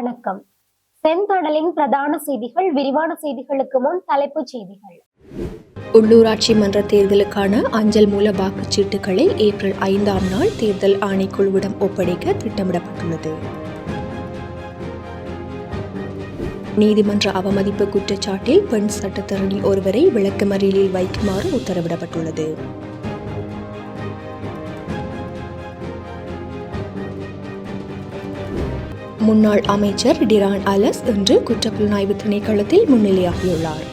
வணக்கம். செந்தடலின் பிரதான செய்திகள் விரிவான செய்திகளுக்கு முன் தலைப்புச் செய்திகள். உள்ளூராட்சி மன்ற தேர்தலுக்கான அஞ்சல் மூல வாக்குச்சீட்டுகளை ஏப்ரல் ஐந்தாம் நாள் தேர்தல் ஆணைக்குழுவிடம் ஒப்படைக்க திட்டமிடப்பட்டுள்ளது. நீதிமன்ற அவமதிப்பு குற்றச்சாட்டில் பெண் சட்டத்தரணி ஒருவரை விளக்கமறியலில் வைக்குமாறு உத்தரவிடப்பட்டுள்ளது. முன்னாள் அமைச்சர் டிரான் அலஸ் இன்று குற்றப்புலனாய்வு திணைக்களத்தில் முன்னிலையாகியுள்ளார்.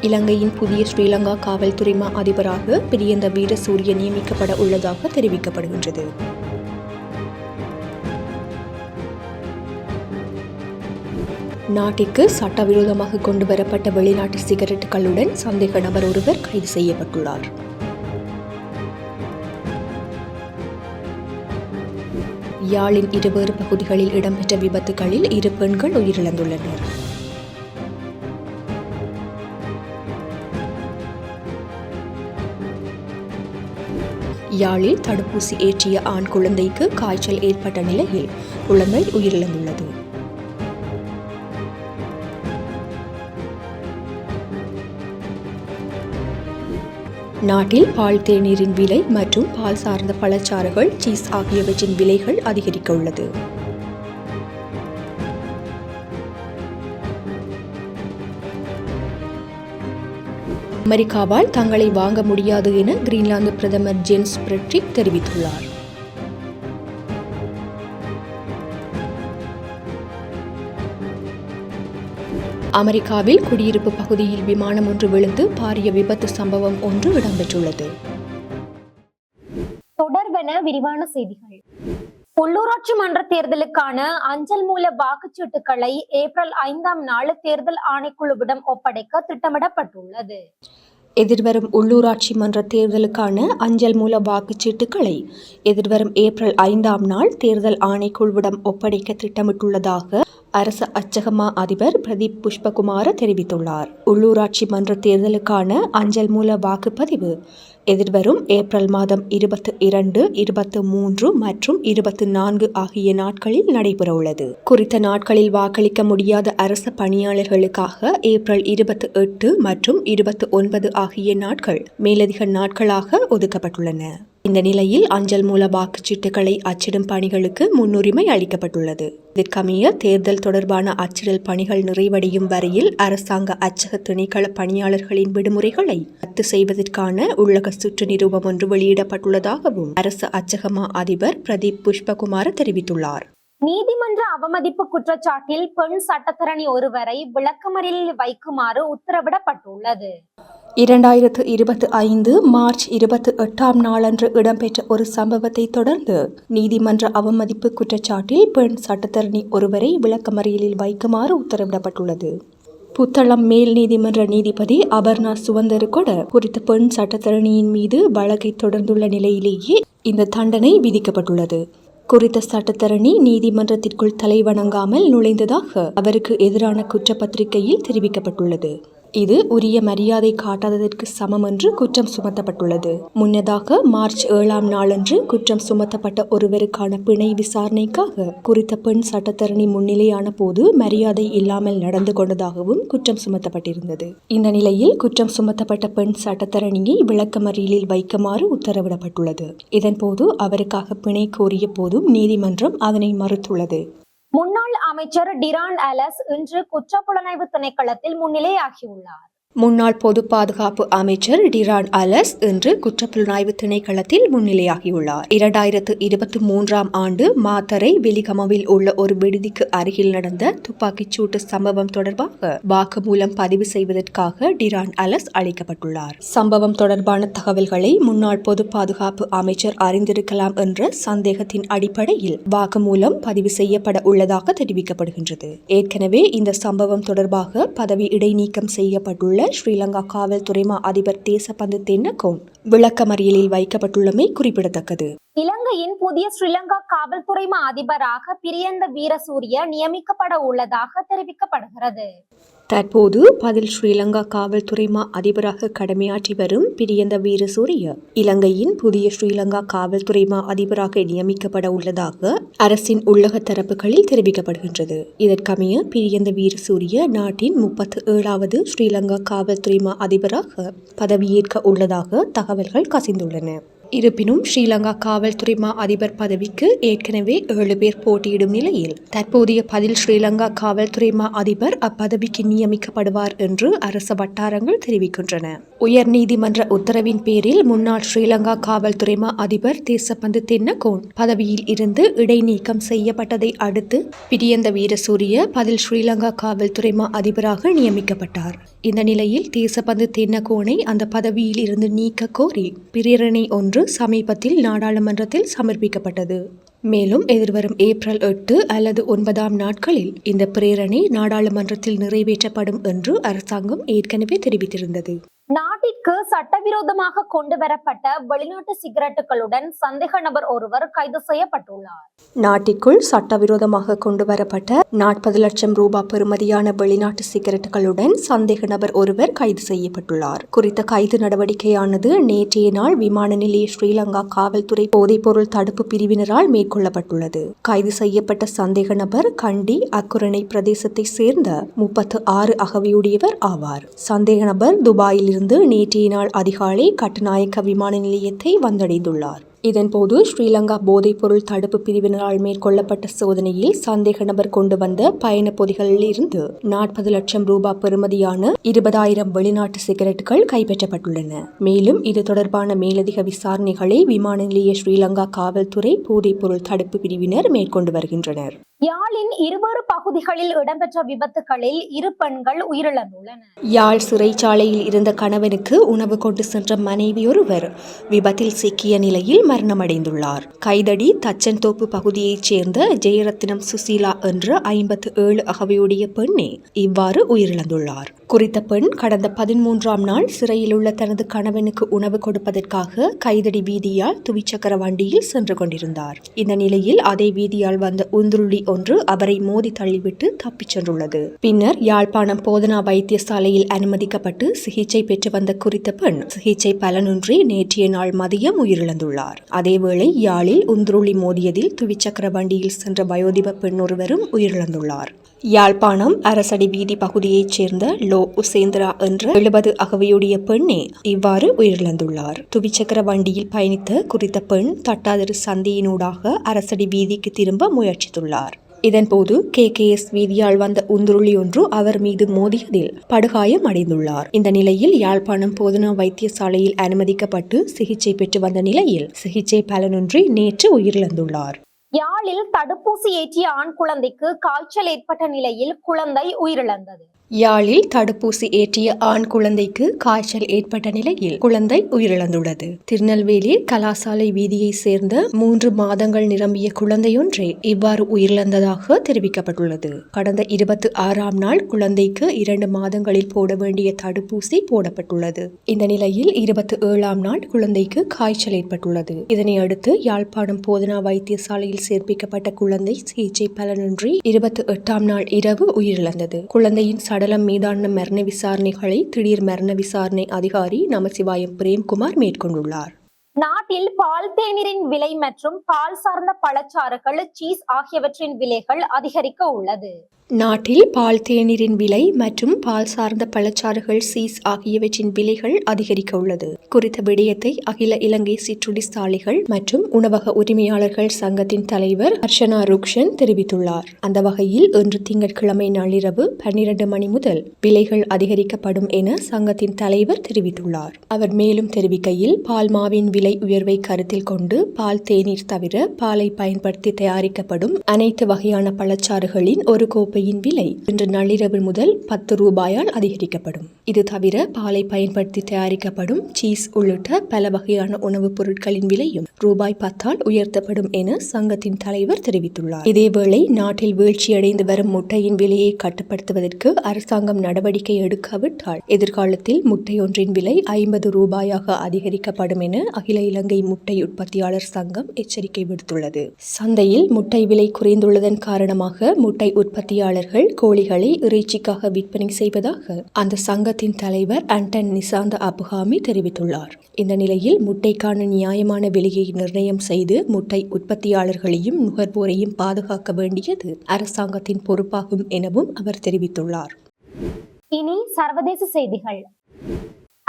இலங்கையின் புதிய ஸ்ரீலங்கா காவல்துறை மா அதிபராக பிரியந்த வீரசூரிய நியமிக்கப்பட உள்ளதாக தெரிவிக்கப்படுகின்றது. நாட்டிற்கு சட்டவிரோதமாக கொண்டு வரப்பட்ட வெளிநாட்டு சிகரெட்டுகளுடன் சந்தேக நபர் ஒருவர் கைது செய்யப்பட்டுள்ளார். யாழின் இருவேறு பகுதிகளில் இடம்பெற்ற விபத்துகளில் இரு பெண்கள் உயிரிழந்துள்ளனர். யாழில் தடுப்பூசி ஏற்றிய ஆண் குழந்தைக்கு காய்ச்சல் ஏற்பட்ட நிலையில் குழந்தை உயிரிழந்துள்ளது. நாட்டில் பால் தேநீரின் விலை மற்றும் பால் சார்ந்த பழச்சாறுகள் சீஸ் ஆகியவற்றின் விலைகள் அதிகரிக்க உள்ளது. அமெரிக்காவால் தங்களை வாங்க முடியாது என கிரீன்லாந்து பிரதமர் ஜென்ஸ் பிரெட்ரிக் தெரிவித்துள்ளார். அமெரிக்காவில் குடியிருப்பு பகுதியில் விமானம் ஒன்று விழுந்து பாரிய விபத்து சம்பவம் ஒன்று இடம்பெற்றுள்ளது. தொடர்பென விரிவான செய்திகள். உள்ளூராட்சி மன்ற தேர்தலுக்கான அஞ்சல் மூல வாக்குச்சீட்டுகளை ஏப்ரல் ஐந்தாம் நாள் தேர்தல் ஆணைக்குழுவிடம் ஒப்படைக்க திட்டமிடப்பட்டுள்ளது. எதிர்வரும் உள்ளூராட்சி மன்ற தேர்தலுக்கான அஞ்சல் மூல வாக்குச்சீட்டுகளை எதிர்வரும் ஏப்ரல் ஐந்தாம் நாள் தேர்தல் ஆணைக்குழுவிடம் ஒப்படைக்க திட்டமிட்டுள்ளதாக அரசு அச்சகமா அதிபர் பிரதீப் புஷ்பகுமார தெரிவித்துள்ளார். உள்ளூராட்சி மன்ற தேர்தலுக்கான அஞ்சல் மூல வாக்குப்பதிவு எதிர்வரும் ஏப்ரல் மாதம் இருபத்தி இரண்டு இருபத்தி மூன்று மற்றும் இருபத்தி நான்கு ஆகிய நாட்களில் நடைபெறவுள்ளது. குறித்த நாட்களில் வாக்களிக்க முடியாத அரச பணியாளர்களுக்காக ஏப்ரல் இருபத்தி எட்டு மற்றும் இருபத்தி ஒன்பது ஆகிய நாட்கள் மேலதிக நாட்களாக ஒதுக்கப்பட்டுள்ளன. இந்த நிலையில் அஞ்சல் மூல வாக்குச்சீட்டுகளை அச்சிடும் பணிகளுக்கு முன்னுரிமை அளிக்கப்பட்டுள்ளது. இதற்கமைய தேர்தல் தொடர்பான அச்சிடல் பணிகள் நிறைவடையும் வரையில் அரசாங்க அச்சக திணைக்கள பணியாளர்களின் விடுமுறைகளை ரத்து செய்வதற்கான உள்ளக சுற்று நிரூபம் ஒன்று வெளியிடப்பட்டுள்ளதாகவும் அரசு அச்சகமா அதிபர் பிரதீப் புஷ்பகுமார் தெரிவித்துள்ளார். நீதிமன்ற அவமதிப்பு குற்றச்சாட்டில் பெண் சட்டத்தரணி ஒருவரை விளக்கமறியலில் வைக்குமாறு உத்தரவிடப்பட்டுள்ளது. இரண்டாயிரத்து இருபத்தி ஐந்து மார்ச் இருபத்தி எட்டாம் நாளன்று இடம்பெற்ற ஒரு சம்பவத்தை தொடர்ந்து நீதிமன்ற அவமதிப்பு குற்றச்சாட்டில் பெண் சட்டத்தரணி ஒருவரை விளக்கமறியலில் வைக்குமாறு உத்தரவிடப்பட்டுள்ளது. புத்தளம் மேல் நீதிமன்ற நீதிபதி அபர்ணா சுவந்தருகொட குறித்த பெண் சட்டத்தரணியின் மீது வழக்கை தொடர்ந்துள்ள நிலையிலேயே இந்த தண்டனை விதிக்கப்பட்டுள்ளது. குறித்த சட்டத்தரணி நீதிமன்றத்திற்குள் தலைவணங்காமல் நுழைந்ததாக அவருக்கு எதிரான குற்றப்பத்திரிகையில் தெரிவிக்கப்பட்டுள்ளது. இது உரிய மரியாதை காட்டாததற்கு சமம் என்று குற்றம் சுமத்தப்பட்டுள்ளது. முன்னதாக மார்ச் ஏழாம் நாளன்று குற்றம் சுமத்தப்பட்ட ஒருவருக்கான பிணை விசாரணைக்காக குறித்த பெண் சட்டத்தரணி முன்னிலையான போது மரியாதை இல்லாமல் நடந்து கொண்டதாகவும் குற்றம் சுமத்தப்பட்டிருந்தது. இந்த நிலையில் குற்றம் சுமத்தப்பட்ட பெண் சட்டத்தரணியை விளக்கமறியலில் வைக்குமாறு உத்தரவிடப்பட்டுள்ளது. இதன்போது அவருக்காக பிணை கோரிய போதும் நீதிமன்றம் அதனை மறுத்துள்ளது. முன்னாள் அமைச்சர் டிரான் அலஸ் இன்று குற்றப்புலனாய்வு திணைக்களத்தில் முன்னிலையாகியுள்ளார். முன்னாள் பொது பாதுகாப்பு அமைச்சர் டிரான் அலஸ் இன்று குற்றப்புலனாய்வு திணைக்களத்தில் முன்னிலையாகியுள்ளார். இரண்டாயிரத்து இருபத்தி மூன்றாம் ஆண்டு மாத்தரை வெலிகமவில் உள்ள ஒரு விடுதிக்கு அருகில் நடந்த துப்பாக்கிச் சூட்டு சம்பவம் தொடர்பாக வாக்குமூலம் பதிவு செய்வதற்காக டிரான் அலஸ் அழைக்கப்பட்டுள்ளார் சம்பவம் தொடர்பான தகவல்களை முன்னாள் பொது பாதுகாப்பு அமைச்சர் அறிந்திருக்கலாம் என்ற சந்தேகத்தின் அடிப்படையில் வாக்குமூலம் பதிவு செய்யப்பட உள்ளதாக தெரிவிக்கப்படுகின்றது. ஏற்கனவே இந்த சம்பவம் தொடர்பாக பதவி இடைநீக்கம் செய்யப்பட்டுள்ள ஸ்ரீலங்கா காவல்துறை மா அதிபர் தேசபந்து தென்னகோன் விளக்கமறியலில் வைக்கப்பட்டுள்ளமை குறிப்பிடத்தக்கது. இலங்கையின் புதிய ஸ்ரீலங்கா காவல்துறை மா அதிபராக பிரியந்த வீரசூரிய நியமிக்கப்பட உள்ளதாக தெரிவிக்கப்படுகிறது. தற்போது பதில் ஸ்ரீலங்கா காவல்துறை மா அதிபராக கடமையாற்றி வரும் பிரியந்த வீரசூரிய. இலங்கையின் புதிய ஸ்ரீலங்கா காவல்துறை மா அதிபராக நியமிக்கப்பட உள்ளதாக அரசின் உள்ளக தரப்புகளில் தெரிவிக்கப்படுகின்றது. இதற்கமைய பிரியந்த வீரசூரிய நாட்டின் முப்பத்து ஏழாவது ஸ்ரீலங்கா காவல்துறை மா அதிபராக பதவியேற்க உள்ளதாக தகவல்கள் கசிந்துள்ளன. இருப்பினும் ஸ்ரீலங்கா காவல்துறை மா அதிபர் பதவிக்கு ஏற்கனவே ஏழு பேர் போட்டியிடும் நிலையில் தற்போதைய பதில் ஸ்ரீலங்கா காவல்துறை மா அதிபர் அப்பதவிக்கு நியமிக்கப்படுவார் என்று அரச வட்டாரங்கள் தெரிவிக்கின்றன. உயர் நீதிமன்ற உத்தரவின் பேரில் முன்னாள் ஸ்ரீலங்கா காவல்துறை மா அதிபர் தேசப்பந்து தென்னகோன் பதவியில் இருந்து இடைநீக்கம் செய்யப்பட்டதை அடுத்து பிரியந்த வீரசூரிய பதில் ஸ்ரீலங்கா காவல்துறை மா அதிபராக நியமிக்கப்பட்டார். இந்த நிலையில் தேசபந்து தென்னகோனை அந்த பதவியில் இருந்து நீக்க கோரி பிரேரணை ஒன்று சமீபத்தில் நாடாளுமன்றத்தில் சமர்ப்பிக்கப்பட்டது. மேலும் எதிர்வரும் ஏப்ரல் எட்டு அல்லது ஒன்பதாம் நாட்களில் இந்த பிரேரணை நாடாளுமன்றத்தில் நிறைவேற்றப்படும் என்று அரசாங்கம் ஏற்கனவே தெரிவித்திருந்தது. நாட்டிற்கு சட்டவிரோதமாக கொண்டு வரப்பட்ட வெளிநாட்டு சிகரெட்டுகளுடன் சந்தேக நபர் ஒருவர் கைது செய்யப்பட்டுள்ளார். நாட்டிற்குள் சட்டவிரோதமாக கொண்டு வரப்பட்ட நாற்பது லட்சம் ரூபாய் பெறுமதியான வெளிநாட்டு சிகரெட்டுகளுடன் சந்தேக நபர் ஒருவர் கைது செய்யப்பட்டுள்ளார். குறித்த கைது நடவடிக்கையானது நேற்றைய நாள் விமான நிலைய ஸ்ரீலங்கா காவல்துறை போதைப்பொருள் தடுப்பு பிரிவினரால் மேற்கொள்ளப்பட்டுள்ளது. கைது செய்யப்பட்ட சந்தேக நபர் கண்டி அக்குரணை பிரதேசத்தை சேர்ந்த முப்பத்து ஆறு அகவையுடையவர் ஆவார். சந்தேக நபர் துபாயில் இருந்து நேற்றைய நாள் அதிகாலை கட்டுநாயக்க விமான நிலையத்தை வந்தடைந்துள்ளார். இதன்போது ஸ்ரீலங்கா போதைப்பொருள் தடுப்பு பிரிவினரால் மேற்கொள்ளப்பட்ட சோதனையில் சந்தேக நபர் கொண்டு வந்த பயண பொதிகளில் இருந்து நாற்பது லட்சம் ரூபாய் பெறுமதியான இருபதாயிரம் வெளிநாட்டு சிகரெட்டுகள் கைப்பற்றப்பட்டுள்ளன. மேலும் இது தொடர்பான மேலதிக விசாரணைகளை விமான நிலைய ஸ்ரீலங்கா காவல்துறை போதைப்பொருள் தடுப்பு பிரிவினர் மேற்கொண்டு வருகின்றனர். யாழின் இருவேறு பகுதிகளில் இடம்பெற்ற விபத்துகளில் இரு பெண்கள் உயிரிழந்துள்ளனர். யாழ் சிறைச்சாலையில் இருந்த கணவனுக்கு உணவு கொண்டு சென்ற மனைவியொருவர் விபத்தில் சிக்கிய நிலையில் மரணமடைந்துள்ளார். கைதடி தச்சன்தோப்பு பகுதியைச் சேர்ந்த ஜெயரத்னம் சுசீலா என்ற ஐம்பத்து ஏழு அகவையுடைய பெண்ணே இவ்வாறு உயிரிழந்துள்ளார். குறித்த பெண் கடந்த பதிமூன்றாம் நாள் சிறையில் உள்ள தனது கணவனுக்கு உணவு கொடுப்பதற்காக கைதடி வீதியால் துவிச்சக்கர வண்டியில் சென்று கொண்டிருந்தார். இந்த நிலையில் அதே வீதியால் வந்த உந்துருளி ஒன்று அவரை மோதி தள்ளிவிட்டு தப்பிச் சென்றுள்ளது. பின்னர் யாழ்ப்பாணம் போதனா வைத்தியசாலையில் அனுமதிக்கப்பட்டு சிகிச்சை பெற்று வந்த குறித்த பெண் சிகிச்சை பலனின்றி நேற்றைய நாள் மதியம் உயிரிழந்துள்ளார். அதேவேளை யாழில் உந்துருளி மோதியதில் துவிச்சக்கர வண்டியில் சென்ற வயோதிப பெண் ஒருவரும் உயிரிழந்துள்ளார். யாழ்ப்பாணம் அரசடி வீதி பகுதியைச் சேர்ந்த லோ உசேந்திரா என்ற எழுபது அகவையுடைய பெண்ணே இவ்வாறு உயிரிழந்துள்ளார். துவிச்சக்கர வண்டியில் பயணித்த குறித்த பெண் தட்டாதரு சந்தியினூடாக அரசடி வீதிக்கு திரும்ப முயற்சித்துள்ளார். இதன்போது கே. கே. எஸ். வீதியால் வந்த உந்துருளி ஒன்று அவர் மீது மோதியதில் படுகாயம் அடைந்துள்ளார். இந்த நிலையில் யாழ்ப்பாணம் போதனா வைத்தியசாலையில் அனுமதிக்கப்பட்டு சிகிச்சை பெற்று வந்த நிலையில் சிகிச்சை பலனின்றி நேற்று உயிரிழந்துள்ளார். யாழில் தடுப்பூசி ஏற்றிய ஆண் குழந்தைக்கு காய்ச்சல் ஏற்பட்ட நிலையில் குழந்தை உயிரிழந்தது. யாழில் தடுப்பூசி ஏற்றிய ஆண் குழந்தைக்கு காய்ச்சல் ஏற்பட்ட நிலையில் குழந்தை உயிரிழந்துள்ளது. திருநெல்வேலி கலாசாலை வீதியை சேர்ந்த மூன்று மாதங்கள் நிரம்பிய குழந்தையொன்றே இவ்வாறு உயிரிழந்ததாக தெரிவிக்கப்பட்டுள்ளது. கடந்த இருபத்தி ஆறாம் நாள் குழந்தைக்கு இரண்டு மாதங்களில் போட வேண்டிய தடுப்பூசி போடப்பட்டுள்ளது. இந்த நிலையில் இருபத்தி ஏழாம் நாள் குழந்தைக்கு காய்ச்சல் ஏற்பட்டுள்ளது. இதனை அடுத்து யாழ்ப்பாணம் போதனா வைத்தியசாலையில் சேர்ப்பிக்கப்பட்ட குழந்தை சிகிச்சை பலனின்றி இருபத்தி எட்டாம் நாள் இரவு உயிரிழந்தது. குழந்தையின் சடலம் மீதான மரண விசாரணைகளை திடீர் மரண விசாரணை அதிகாரி நமசிவாயம் பிரேம்குமார் மேற்கொண்டுள்ளார். நாட்டில் பால் தேநீரின் விலை மற்றும் பால் சார்ந்த பழச்சாறுகள் சீஸ் ஆகியவற்றின் விலைகள் அதிகரிக்க உள்ளது. நாட்டில் பால் தேநீரின் விலை மற்றும் பால் சார்ந்த பழச்சாறுகள் சீஸ் ஆகியவற்றின் விலைகள் அதிகரிக்க உள்ளது. குறித்த விடயத்தை அகில இலங்கை சிற்றுண்டி சாலைகள் மற்றும் உணவக உரிமையாளர்கள் சங்கத்தின் தலைவர் ஹர்ஷனா ருக்ஷன் தெரிவித்துள்ளார். அந்த வகையில் இன்று திங்கட்கிழமை நள்ளிரவு பன்னிரண்டு மணி முதல் விலைகள் அதிகரிக்கப்படும் என சங்கத்தின் தலைவர் தெரிவித்துள்ளார். அவர் மேலும் தெரிவிக்கையில் பால் மாவின் விலை உயர்வை கருத்தில் கொண்டு பால் தேநீர் தவிர பாலை பயன்படுத்தி தயாரிக்கப்படும் அனைத்து வகையான பழச்சாறுகளின் ஒரு கோப்பையின் விலை இன்று நள்ளிரவு முதல் பத்து ரூபாயால் அதிகரிக்கப்படும். இது தவிர பாலை பயன்படுத்தி தயாரிக்கப்படும் சீஸ் உள்ளிட்ட பல வகையான உணவுப் பொருட்களின் விலையும் ரூபாய் பத்தால் உயர்த்தப்படும் என சங்கத்தின் தலைவர் தெரிவித்துள்ளார். இதேவேளை நாட்டில் வீழ்ச்சியடைந்து வரும் முட்டையின் விலையை கட்டுப்படுத்துவதற்கு அரசாங்கம் நடவடிக்கை எடுக்காவிட்டால் எதிர்காலத்தில் முட்டை ஒன்றின் விலை ஐம்பது ரூபாயாக அதிகரிக்கப்படும் என அகில இலங்கை முட்டை உற்பத்தியாளர் சங்கம் எச்சரிக்கை விடுத்துள்ளது. சந்தையில் முட்டை விலை குறைந்துள்ளதன் காரணமாக முட்டை உற்பத்தியாளர்கள் கோழிகளை இறைச்சிக்காக விற்பனை செய்வதாக அந்த சங்கத்தின் தலைவர் அண்டன் நிசாந்த அபுகாமி தெரிவித்துள்ளார். இந்த நிலையில் முட்டைக்கான நியாயமான விலையை நிர்ணயம் செய்து முட்டை உற்பத்தியாளர்களையும் நுகர்வோரையும் பாதுகாக்க வேண்டியது அரசாங்கத்தின் பொறுப்பாகும் எனவும் அவர் தெரிவித்துள்ளார். இனி சர்வதேச செய்திகள்.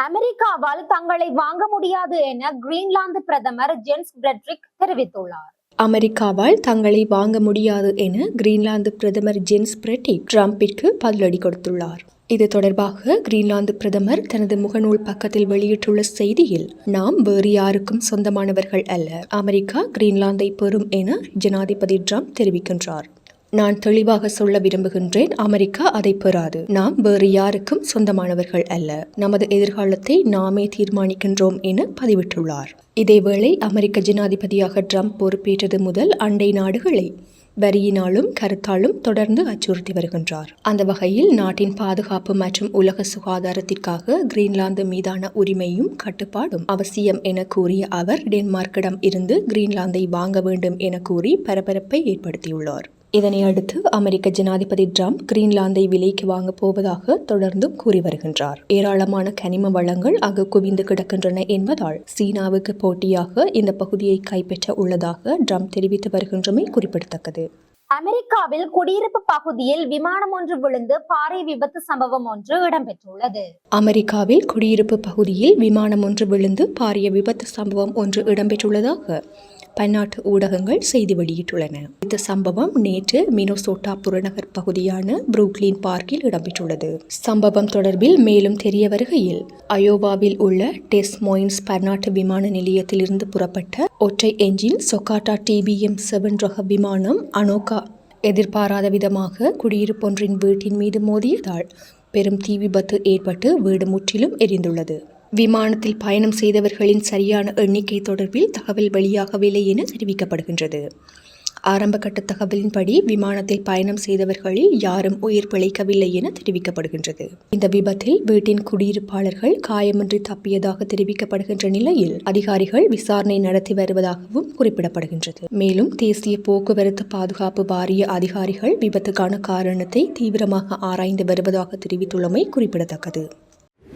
அமெரிக்காவால் தங்களை வாங்க முடியாது என கிரீன்லாந்து பிரதமர் ஜென்ஸ் பிரெட்ரிக் தெரிவித்துள்ளார். அமெரிக்காவால் தங்களை வாங்க முடியாது என கிரீன்லாந்து பிரதமர் ஜென்ஸ் பிரெட்டி ட்ரம்பிற்கு பதிலடி கொடுத்துள்ளார். இது தொடர்பாக கிரீன்லாந்து பிரதமர் தனது முகநூல் பக்கத்தில் வெளியிட்டுள்ள செய்தியில் நாம் வேறு யாருக்கும் சொந்தமானவர்கள் அல்ல. அமெரிக்கா கிரீன்லாந்தை பெறும் என ஜனாதிபதி ட்ரம்ப் தெரிவிக்கின்றார். நான் தெளிவாக சொல்ல விரும்புகின்றேன் அமெரிக்கா அதை பெறாது. நாம் வேறு யாருக்கும் சொந்தமானவர்கள் அல்ல. நமது எதிர்காலத்தை நாமே தீர்மானிக்கின்றோம் என பதிவிட்டுள்ளார். இதேவேளை அமெரிக்க ஜனாதிபதியாக ட்ரம்ப் பொறுப்பேற்றது முதல் அண்டை நாடுகளை வரியினாலும் கருத்தாலும் தொடர்ந்து அச்சுறுத்தி வருகின்றார். அந்த வகையில் நாட்டின் பாதுகாப்பு மற்றும் உலக சுகாதாரத்திற்காக கிரீன்லாந்து மீதான உரிமையும் கட்டுப்பாடும் அவசியம் என கூறிய அவர் டென்மார்க்கிடம் இருந்து கிரீன்லாந்தை வாங்க வேண்டும் என கூறி பரபரப்பை ஏற்படுத்தியுள்ளார். இதனை அடுத்து அமெரிக்க ஜனாதிபதி ட்ரம்ப் கிரீன்லாந்தை விலைக்கு வாங்கப் போவதாக தொடர்ந்தும் கூறி வருகின்றார். ஏராளமான கனிம வளங்கள் அங்கு குவிந்து கிடக்கின்றன என்பதால் சீனாவுக்கு போட்டியாக இந்த பகுதியை கைப்பற்ற உள்ளதாக ட்ரம்ப் தெரிவித்து வருகின்றமை குறிப்பிடத்தக்கது. அமெரிக்காவில் குடியிருப்பு பகுதியில் விமானம் ஒன்று விழுந்து பாறை விபத்து சம்பவம் ஒன்று இடம்பெற்றுள்ளது. அமெரிக்காவில் குடியிருப்பு பகுதியில் விமானம் ஒன்று விழுந்து பாரிய விபத்து சம்பவம் ஒன்று இடம்பெற்றுள்ளதாக பன்னாட்டு ஊடகங்கள் செய்தி வெளியிட்டுள்ளன. இந்த சம்பவம் நேற்று மினோசோட்டா புறநகர் பகுதியான புரூக்லின் பார்க்கில் இடம்பெற்றுள்ளது. சம்பவம் தொடர்பில் மேலும் தெரிய வருகையில் அயோவாவில் உள்ள டெஸ் மொயின்ஸ் பன்னாட்டு விமான நிலையத்திலிருந்து புறப்பட்ட ஒற்றை என்ஜின் சொகாட்டா டிபிஎம் செவன் ரக விமானம் அனோகா எதிர்பாராத விதமாக குடியிருப்பொன்றின் வீட்டின் மீது மோதியதால் பெரும் தீ விபத்து ஏற்பட்டு வீடு முற்றிலும் எரிந்துள்ளது. விமானத்தில் பயணம் செய்தவர்களின் சரியான எண்ணிக்கை தொடர்பில் தகவல் வெளியாகவில்லை என தெரிவிக்கப்படுகின்றது. ஆரம்ப கட்ட தகவலின்படி விமானத்தில் பயணம் செய்தவர்களில் யாரும் உயிர் பிழைக்கவில்லை என தெரிவிக்கப்படுகின்றது. இந்த விபத்தில் வீட்டின் குடியிருப்பாளர்கள் காயமின்றி தப்பியதாக தெரிவிக்கப்படுகின்ற நிலையில் அதிகாரிகள் விசாரணை நடத்தி வருவதாகவும் குறிப்பிடப்படுகின்றது. மேலும் தேசிய போக்குவரத்து பாதுகாப்பு வாரிய அதிகாரிகள் விபத்துக்கான காரணத்தை தீவிரமாக ஆராய்ந்து வருவதாக தெரிவித்துள்ளமை குறிப்பிடத்தக்கது.